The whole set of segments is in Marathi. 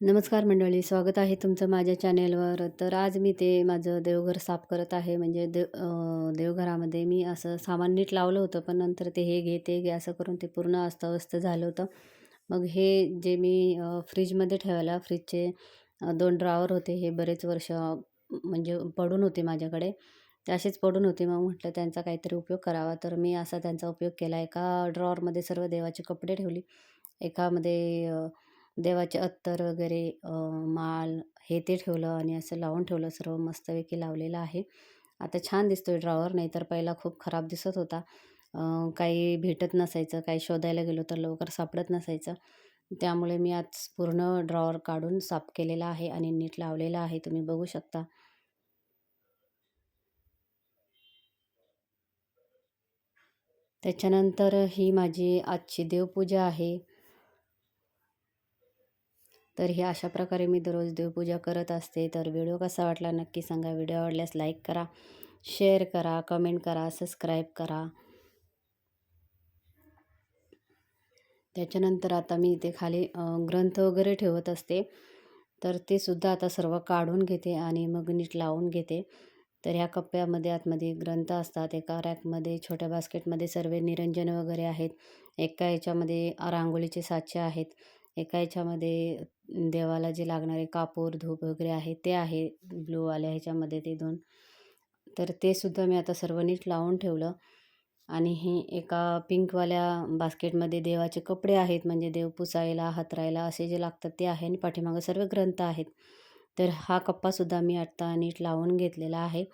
नमस्कार मंडळी स्वागत आहे तुमचं माझ्या चॅनेलवर. तर आज मी ते माझं देवघर साफ करत आहे. म्हणजे देव देवघरामध्ये मी असं सामान नीट लावलं होतं पण नंतर ते हे घे ते घे असं करून ते पूर्ण अस्ताव्यस्त झालं होतं. मग हे जे मी फ्रीजमध्ये ठेवायला फ्रीजचे दोन ड्रॉवर होते हे बरेच वर्ष म्हणजे पडून होते माझ्याकडे. ते असेच पडून होते. मग म्हटलं त्यांचा काहीतरी उपयोग करावा. तर मी असा त्यांचा उपयोग केला. एका ड्रॉवरमध्ये सर्व देवाचे कपडे ठेवली. एकामध्ये देवाचे अत्तर वगैरे माळ हे ते ठेवलं आणि असं लावून ठेवलं सर्व मस्तपैकी लावलेलं आहे. आता छान दिसतो आहे ड्रॉवर नाहीतर पहिला खूप खराब दिसत होता. काही भेटत नसायचं काही शोधायला गेलो तर लवकर सापडत नसायचं. त्यामुळे मी आज पूर्ण ड्रॉवर काढून साफ केलेला आहे आणि नीट लावलेला आहे. तुम्ही बघू शकता. त्याच्यानंतर ही माझी आजची देवपूजा आहे. तर हे अशा प्रकारे मी दररोज देवपूजा करत असते. तर व्हिडिओ कसा वाटला नक्की सांगा. व्हिडिओ आवडल्यास लाईक करा शेअर करा कमेंट करा सबस्क्राईब करा. त्याच्यानंतर आता मी इथे खाली ग्रंथ वगैरे ठेवत असते. तर ते सुद्धा आता सर्व काढून घेते आणि मग नीट लावून घेते. तर ह्या कप्प्यामध्ये आतमध्ये ग्रंथ असतात. एका रॅकमध्ये छोट्या बास्केटमध्ये सर्व निरंजन वगैरे आहेत. एका ह्याच्यामध्ये रांगोळीचे साचे आहेत. एका ह्याच्यामध्ये देवाला जे लागणारे कापूर धूप वगैरे आहे ते आहे ब्लूवाल्या ह्याच्यामध्ये ते दोन. तर ते सुद्धा मी आता सर्व नीट लावून ठेवलं. आणि हे एका पिंकवाल्या बास्केटमध्ये देवाचे कपडे आहेत म्हणजे देव पुसायला हातरायला असे जे लागतात ते आहे आणि पाठीमागं सर्व ग्रंथ आहेत. तर हा कप्पासुद्धा मी आत्ता नीट लावून घेतलेला आहे.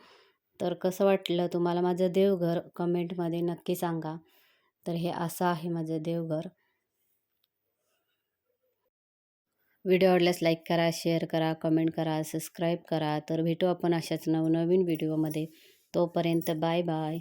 तर कसं वाटलं तुम्हाला माझं देवघर? कमेंटमध्ये नक्की सांगा. तर हे असं आहे माझं देवघर. व्हिडिओ आवडल्यास लाईक करा शेअर करा कमेंट करा सबस्क्राईब करा. तर भेटू आपण अशाच नवनवीन व्हिडिओमध्ये. तोपर्यंत बाय बाय.